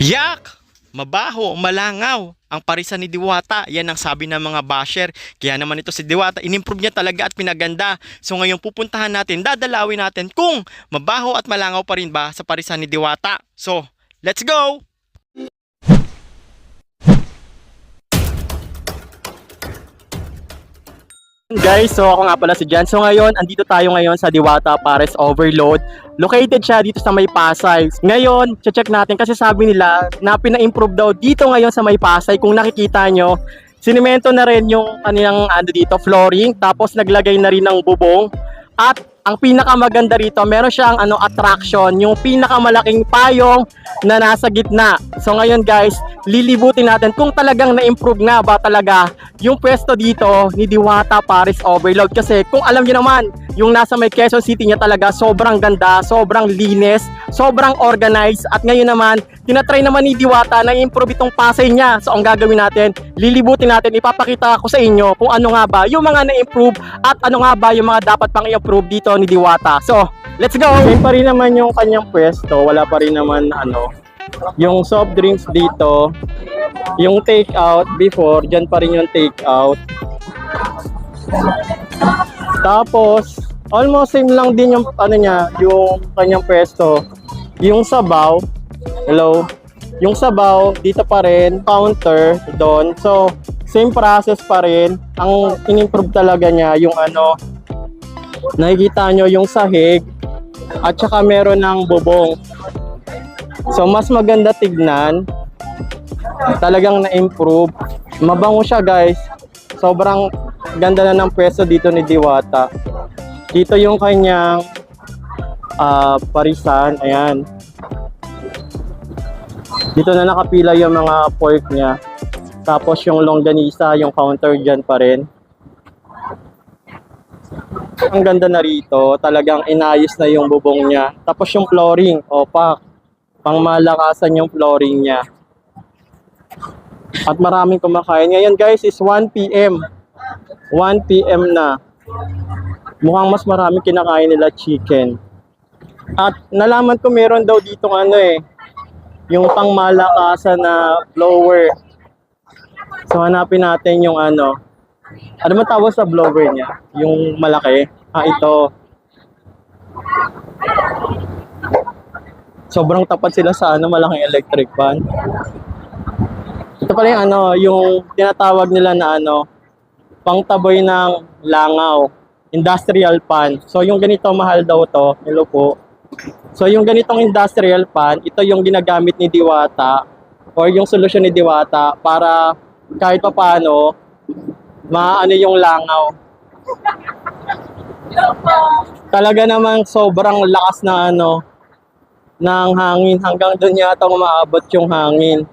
Yak! Mabaho, malangaw. Ang parisan ni Diwata, yan ang sabi ng mga basher. Kaya naman ito si Diwata, inimprove niya talaga at pinaganda. So ngayon pupuntahan natin, dadalawin natin kung mabaho at malangaw pa rin ba sa parisan ni Diwata. So, let's go! Guys, so ako nga pala si Jan. So ngayon, andito tayo ngayon sa Diwata Pares Overload. Located siya dito sa May Pasay. Ngayon, check natin kasi sabi nila na pina-improve daw dito ngayon sa May Pasay. Kung nakikita nyo, sinimento na rin yung kanilang ano dito, flooring. Tapos naglagay na rin ng bubong. At ang pinakamaganda rito, meron siyang ano attraction, yung pinakamalaking payong na nasa gitna. So ngayon guys, lilibutin natin kung talagang na-improve nga ba talaga yung pwesto dito ni Diwata Paris Overload. Kasi kung alam niyo naman, yung nasa may Quezon City niya talaga sobrang ganda, sobrang linis, sobrang organized. At ngayon naman, tinatry naman ni Diwata na improve itong Pasay niya. So ang gagawin natin, lilibutin natin, ipapakita ko sa inyo kung ano nga ba yung mga na-improve at ano nga ba yung mga dapat pang i-approve dito ni Diwata. So, let's go! Same pa rin naman yung kanyang pwesto, wala pa rin naman ano, yung soft drinks dito, yung take out before, dyan pa rin yung take out. Tapos, almost same lang din yung ano niya, yung kanyang pwesto. Yung sabaw, hello, yung sabaw, dito pa rin, counter, doon. So, same process pa rin. Ang in-improve talaga niya, yung ano, nakikita nyo yung sahig, at saka meron ng bubong. So, mas maganda tignan. Talagang na-improve. Mabango siya, guys. Sobrang ganda na ng pwesto dito ni Diwata. Dito yung kanyang ah, parisan. Ayan. Dito na nakapila yung mga pork niya. Tapos yung longganisa, yung counter dyan pa rin. Ang ganda na rito. Talagang inayos na yung bubong niya. Tapos yung flooring, opak. Pangmalakasan yung flooring niya. At maraming kumakain. Ngayon guys is 1 p.m. 1 p.m. na. Mukhang mas maraming kinakain nila chicken. At nalaman ko meron daw dito ano eh, yung pangmalakasan na blower. So hanapin natin yung ano. Ano ba tawag sa blower niya? Yung malaki. Ah, ito. Sobrang tapat sila sa ano, malaking electric fan. Ito pala yung ano, yung tinatawag nila na ano, pangtaboy ng langaw, industrial pan. So yung ganito mahal daw to, hello po. So yung ganitong industrial pan, ito yung ginagamit ni Diwata or yung solusyon ni Diwata para kahit papaano maano yung langaw. Talaga namang sobrang lakas na ano ng hangin hanggang doon yata umaabot yung hangin.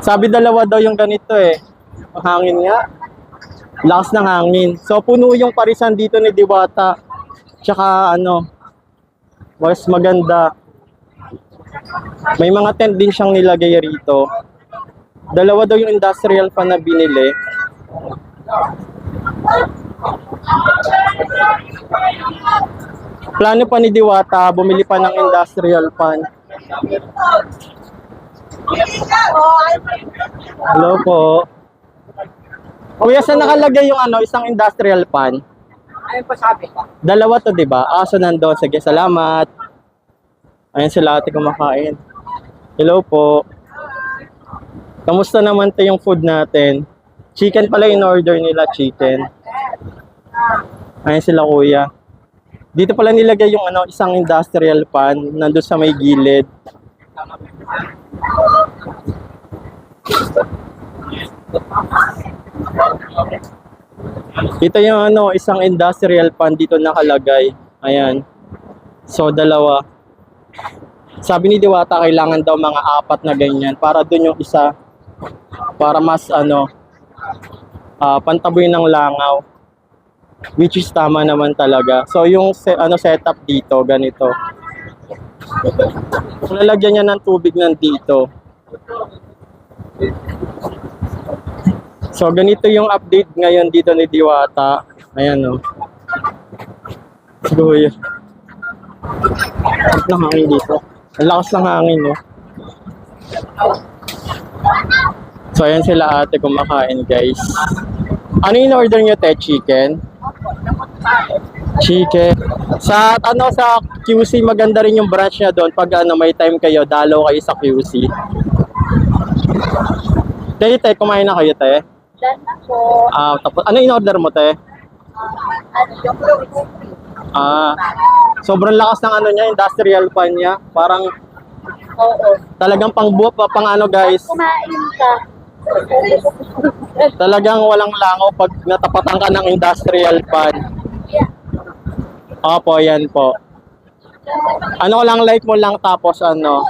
Sabi dalawa daw yung ganito eh. Ang hangin nga. Lakas ng hangin. So puno yung parisan dito ni Diwata. Tsaka ano, mas maganda. May mga tent din siyang nilagay rito. Dalawa daw yung industrial fan na binili. Plano pa ni Diwata, bumili pa ng industrial fan. Hello po. Kuya, saan nakalagay yung ano, isang industrial pan? Ayun po sabi ko. Dalawa to, di ba? Ah, so nandun. Sige, salamat. Ayan sila ate kumakain. Hello po. Kamusta naman to yung food natin? Chicken pala in order nila, chicken. Ayan sila kuya. Dito pala nilagay yung ano, isang industrial pan nandun sa may gilid. Ito yung ano, isang industrial pan dito nakalagay. Ayan. So, dalawa. Sabi ni Diwata, kailangan daw mga apat na ganyan para doon yung isa para mas ano ah, pantaboy ng langaw which is tama naman talaga. So yung se- ano setup dito ganito. Lalagyan niya ng tubig nandito. So ganito yung update ngayon dito ni Diwata. Ayan o. Oh. Siguro yun. Ang hangin dito. Ang lakas ng hangin no. So, ayan sila ate kumakain, guys. Ano yung order nyo, te? Chicken? Chicken. Sa, ano, sa QC, maganda rin yung branch niya doon. Pag, ano, may time kayo, dalaw kayo sa QC. Te, te, kumain na kayo, Dan ako, Ah, tapos, ano yung order mo, te? ano yung fruits. Ah, sobrang lakas ng ano niya, industrial pan niya. Parang Oo. talagang pang buwa pa pang ano guys. Kumain ka. Talagang walang langaw pag natapatan ka ng industrial pan. Opo, yan po. Ano ko lang like mo lang tapos ano.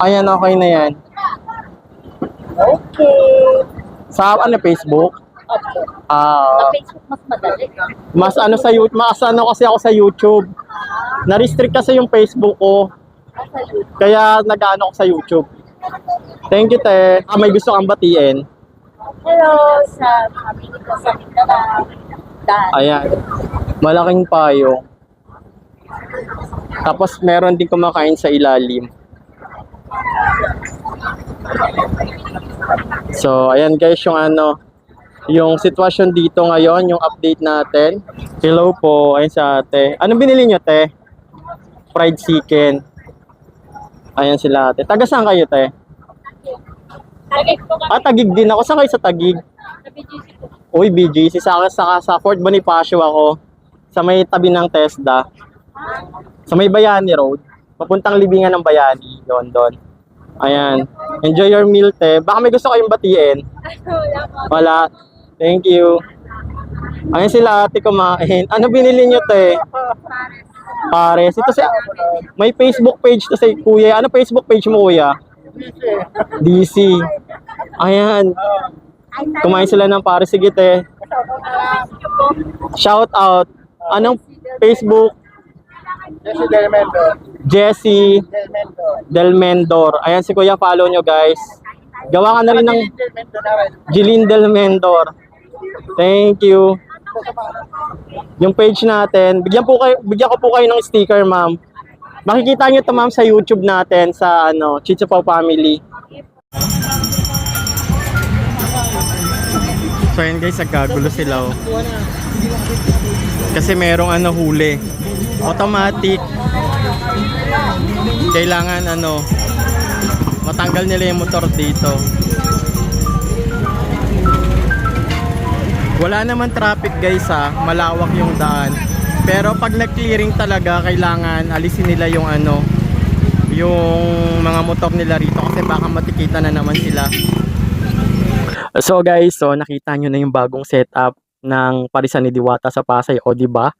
Ayan, okay na yan. Okay. Sa ano Facebook? Opo. Ah, Sa Facebook mas madali. mas ano sa YouTube, mas ano kasi ako sa YouTube. Na-restrict kasi yung Facebook ko. YouTube. Kaya nag-ano ako sa YouTube. Thank you, te. Ah, may gusto kang batiin. Hello sa family ko sa Mindanao. Dan. Ayan. Malaking payong. Tapos meron din kumakain sa ilalim. So, ayan guys, yung ano, yung sitwasyon dito ngayon, yung update natin. Hello po, ayun sa ate. Anong binili nyo, te? Fried chicken. Ayan sila ate. Taga saan kayo, te? Ka. Ah, tagig din ako. Saan kayo sa tagig? Sa BGC ko. Uy, BGC. Sa, sa, sa Fort Bonifacio ako. Sa may tabi ng TESDA. Sa may Bayani Road. Papuntang libingan ng Bayani. Doon. Ayan. Enjoy your meal, te. Baka may gusto kayong batiin. Wala. Thank you. Ayan sila ate kumain. Ano binili nyo, te? Pares. Ito si... May Facebook page to si kuya. Ano Facebook page mo, kuya? DC. Ayan. Kumain sila ng pares. Sige, te. Shout out. Anong Facebook? Jesse Del Mendor. Jessie Del Mendor. Ayan si Kuya, follow nyo guys. Gawa ka na rin ng. Jeline Del Mendor. Thank you. Yung page natin, bigyan po kayo, bigyan ko po kayo ng sticker, ma'am. Makikita nyo to ma'am sa YouTube natin sa ano, Chicho Pao Family. So ayan guys, nagkagulo sila oh. Kasi merong ano huli. Automatic. Kailangan ano matanggal nila yung motor dito. Wala naman traffic guys ha, malawak yung daan. Pero pag nag-clearing talaga, kailangan alisin nila yung ano, yung mga motor nila rito kasi baka matikita na naman sila. So guys, so nakita nyo na yung bagong setup ng Parisan ni Diwata sa Pasay, o ba?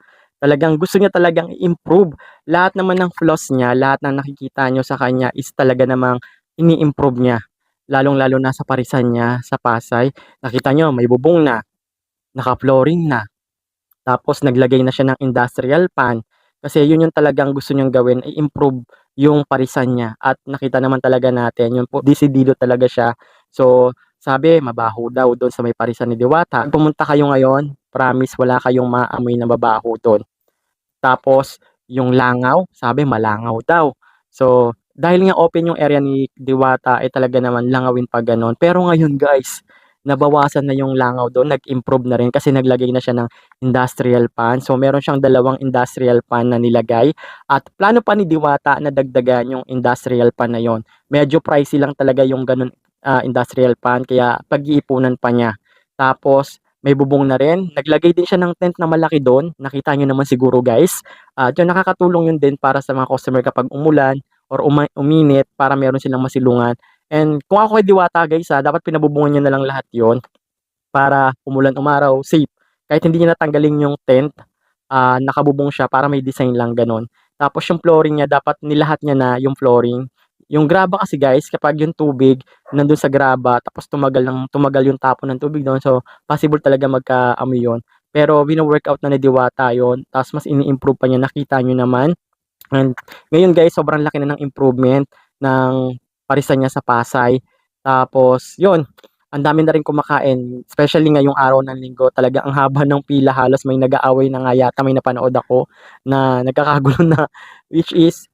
Talagang gusto niya talagang i-improve. Lahat naman ng flaws niya, lahat ng nakikita nyo sa kanya is talaga namang ini-improve niya. Lalong-lalo na sa Parisan niya sa Pasay. Nakita nyo, may bubong na, naka-flooring na. Tapos naglagay na siya ng industrial pan. Kasi yun yung talagang gusto niyang gawin, i-improve yung Parisan niya. At nakita naman talaga natin, yun po, disidido talaga siya. So, sabi, mabaho daw doon sa may parisan ni Diwata. Pag pumunta kayo ngayon, promise wala kayong maamoy na mabaho doon. Tapos, yung langaw, sabi malangaw daw. So, dahil nga open yung area ni Diwata, ay talaga naman langawin pa ganon. Pero ngayon guys, nabawasan na yung langaw doon, nag-improve na rin kasi naglagay na siya ng industrial pan. So, meron siyang dalawang industrial pan na nilagay. At plano pa ni Diwata na dagdagan yung industrial pan na yon. Medyo pricey lang talaga yung ganun ah, industrial pan kaya pag-iipunan pa niya. Tapos may bubong na rin. Naglagay din siya ng tent na malaki doon. Nakita niyo naman siguro guys. At yun nakakatulong yun din para sa mga customer kapag umulan or uma- uminit para meron silang masilungan. And kung ako kay Diwata guys ha, dapat pinabubungan niya na lang lahat yon para umulan umaraw safe. Kahit hindi niya natanggalin yung tent, ah, nakabubong siya para may design lang ganon. Tapos yung flooring niya, dapat nilahat niya na yung flooring. Yung graba kasi guys, kapag yung tubig nandun sa graba, tapos tumagal, ng, tumagal yung tapon ng tubig doon, so possible talaga magkaamoy yun. Pero wino-workout na ni Diwata yun, tapos mas ini-improve pa niya, nakita nyo naman. And ngayon guys, sobrang laki na ng improvement ng parisan niya sa Pasay. Tapos, yun, ang dami na rin kumakain, especially ngayong araw ng linggo, talaga ang haba ng pila, halos may nag-aaway na nga yata, may napanood ako na nagkakagulo na, which is,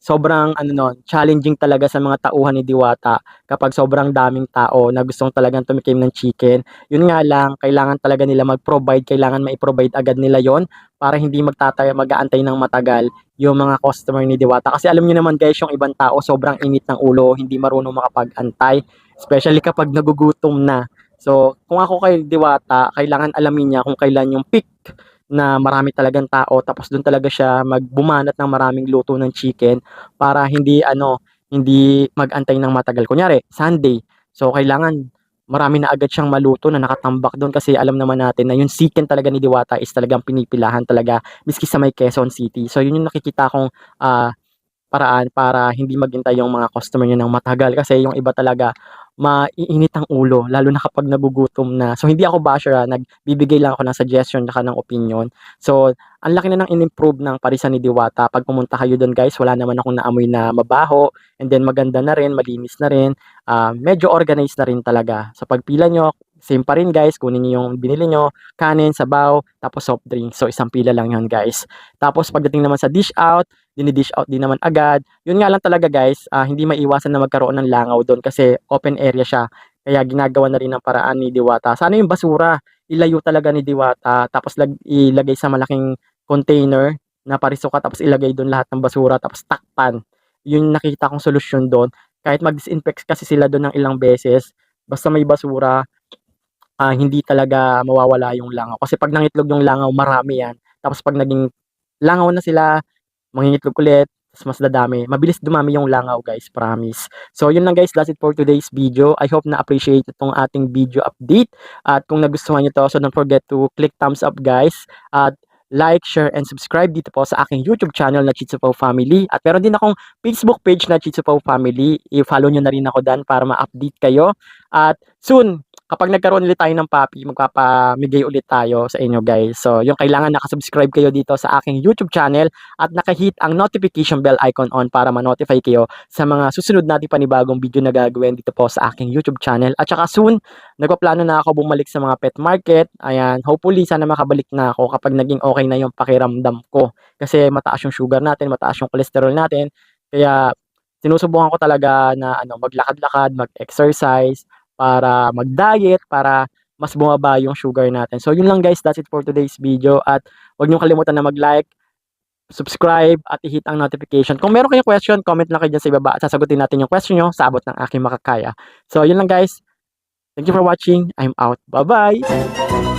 sobrang ano nun, challenging talaga sa mga tauhan ni Diwata kapag sobrang daming tao na gustong talagang tumikim ng chicken. Yun nga lang, kailangan talaga nila mag-provide, kailangan mai-provide agad nila yon para hindi magtataya, mag-aantay ng matagal yung mga customer ni Diwata. Kasi alam niyo naman guys, yung ibang tao sobrang init ng ulo, hindi marunong makapag-antay, especially kapag nagugutom na. So, kung ako kay Diwata, kailangan alamin niya kung kailan yung peak na marami talagang tao tapos doon talaga siya magbumanat ng maraming luto ng chicken para hindi ano, hindi mag-antay ng matagal. Kunyari, Sunday. So, kailangan marami na agad siyang maluto na nakatambak doon kasi alam naman natin na yung chicken talaga ni Diwata is talagang pinipilahan talaga miski sa may Quezon City. So, yun yung nakikita kong ah, paraan para hindi maghintay yung mga customer niya ng matagal kasi yung iba talaga maiinit ang ulo lalo na kapag nagugutom na. So hindi ako basher ah, nagbibigay lang ako ng suggestion tsaka ng opinion. So ang laki na ng in-improve ng parisan ni Diwata. Pag pumunta kayo doon guys, wala naman akong naamoy na mabaho and then maganda na rin, malinis na rin. Ah, medyo organized na rin talaga. Sa pagpila nyo, same pa rin guys, kunin niyo yung binili nyo, kanin, sabaw, tapos soft drink. So isang pila lang yun guys. Tapos pagdating naman sa dish out, dini-dish out din naman agad. Yun nga lang talaga guys, ah, hindi maiwasan na magkaroon ng langaw doon kasi open area siya. Kaya ginagawa na rin ng paraan ni Diwata. Sana yung basura, ilayo talaga ni Diwata, tapos lag, ilagay sa malaking container na parisuka, tapos ilagay doon lahat ng basura, tapos takpan. Yun nakita kong solusyon doon. Kahit mag-disinfect kasi sila doon ng ilang beses, basta may basura, ah, hindi talaga mawawala yung langaw. Kasi pag nangitlog yung langaw, marami yan. Tapos pag naging langaw na sila, mangingitlog ulit, tas mas dadami. Mabilis dumami yung langaw guys, promise. So yun lang guys, that's it for today's video. I hope na appreciate itong ating video update. At kung nagustuhan nyo to, so don't forget to click thumbs up guys. At like, share, and subscribe dito po sa aking YouTube channel na Chitsupo Family. At meron din akong Facebook page na Chitsupo Family. I-follow nyo na rin ako dan para ma-update kayo. At soon, kapag nagkaroon ulit tayo ng papi, magpapamigay ulit tayo sa inyo guys. So, yung kailangan nakasubscribe kayo dito sa aking YouTube channel at nakahit ang notification bell icon on para ma-notify kayo sa mga susunod nating panibagong video na gagawin dito po sa aking YouTube channel. At saka soon, nagpaplano na ako bumalik sa mga pet market. Ayan, hopefully sana makabalik na ako kapag naging okay na yung pakiramdam ko. Kasi mataas yung sugar natin, mataas yung cholesterol natin. Kaya sinusubukan ko talaga na ano, maglakad-lakad, mag-exercise, para mag-diet, para mas bumaba yung sugar natin. So yun lang guys, that's it for today's video at huwag niyo kalimutan na mag-like, subscribe at i-hit ang notification. Kung meron kayong question, comment lang kayo dyan sa ibaba at sasagutin natin yung question nyo sa abot ng aking makakaya. So yun lang guys. Thank you for watching. I'm out. Bye-bye!